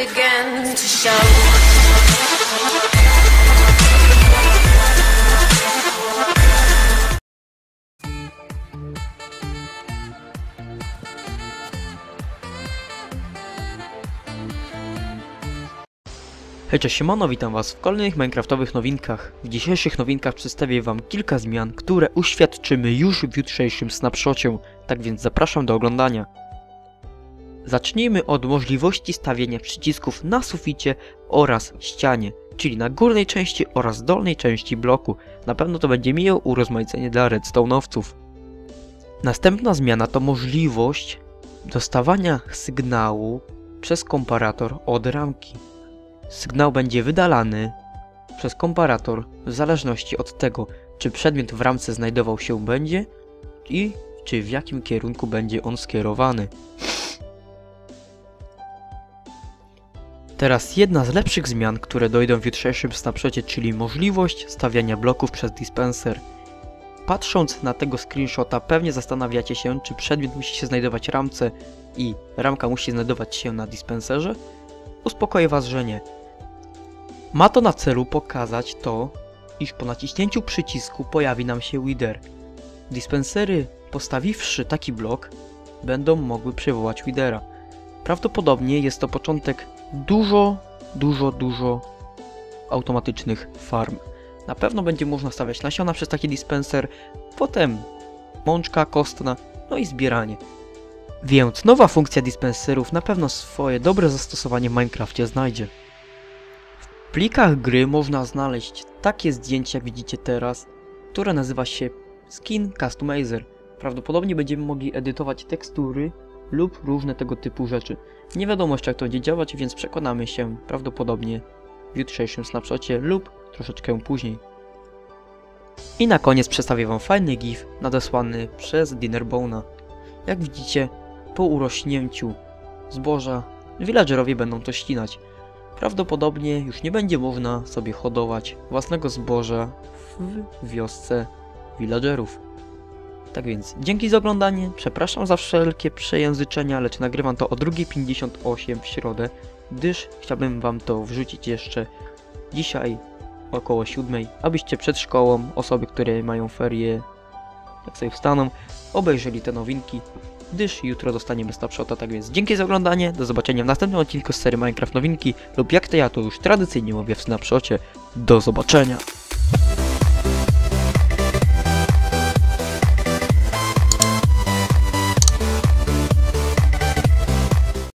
began to show. Hej, cześć, siemano, witam was w kolejnych minecraftowych nowinkach. W dzisiejszych nowinkach przedstawię wam kilka zmian, które uświadczymy już w jutrzejszym snapshocie, tak więc zapraszam do oglądania. Zacznijmy od możliwości stawienia przycisków na suficie oraz ścianie, czyli na górnej części oraz dolnej części bloku. Na pewno to będzie miłe urozmaicenie dla redstone'owców. Następna zmiana to możliwość dostawania sygnału przez komparator od ramki. Sygnał będzie wydalany przez komparator w zależności od tego, czy przedmiot w ramce znajdował się będzie i czy w jakim kierunku będzie on skierowany. Teraz jedna z lepszych zmian, które dojdą w jutrzejszym snapshocie, czyli możliwość stawiania bloków przez dispenser. Patrząc na tego screenshota pewnie zastanawiacie się, czy przedmiot musi się znajdować w ramce i ramka musi znajdować się na dispenserze? Uspokoję was, że nie. Ma to na celu pokazać to, iż po naciśnięciu przycisku pojawi nam się Wither. Dispensery, postawiwszy taki blok, będą mogły przywołać Withera. Prawdopodobnie jest to początek dużo, dużo, dużo automatycznych farm. Na pewno będzie można stawiać nasiona przez taki dispenser, potem mączka kostna, no i zbieranie. Więc nowa funkcja dispenserów na pewno swoje dobre zastosowanie w Minecrafcie znajdzie. W plikach gry można znaleźć takie zdjęcia, jak widzicie teraz, które nazywa się Skin Customizer. Prawdopodobnie będziemy mogli edytować tekstury lub różne tego typu rzeczy. Nie wiadomo jak to będzie działać, więc przekonamy się prawdopodobnie w jutrzejszym snapshocie lub troszeczkę później. I na koniec przedstawię wam fajny gif nadesłany przez Dinnerbona. Jak widzicie, po urośnięciu zboża villagerowie będą to ścinać. Prawdopodobnie już nie będzie można sobie hodować własnego zboża w wiosce villagerów. Tak więc, dzięki za oglądanie, przepraszam za wszelkie przejęzyczenia, lecz nagrywam to o 2.58 w środę, gdyż chciałbym wam to wrzucić jeszcze dzisiaj około 7, abyście przed szkołą, osoby, które mają ferie, jak sobie wstaną, obejrzeli te nowinki, gdyż jutro dostaniemy snapshota, tak więc dzięki za oglądanie, do zobaczenia w następnym odcinku z serii Minecraft Nowinki lub jak to ja to już tradycyjnie mówię w snapshocie, do zobaczenia!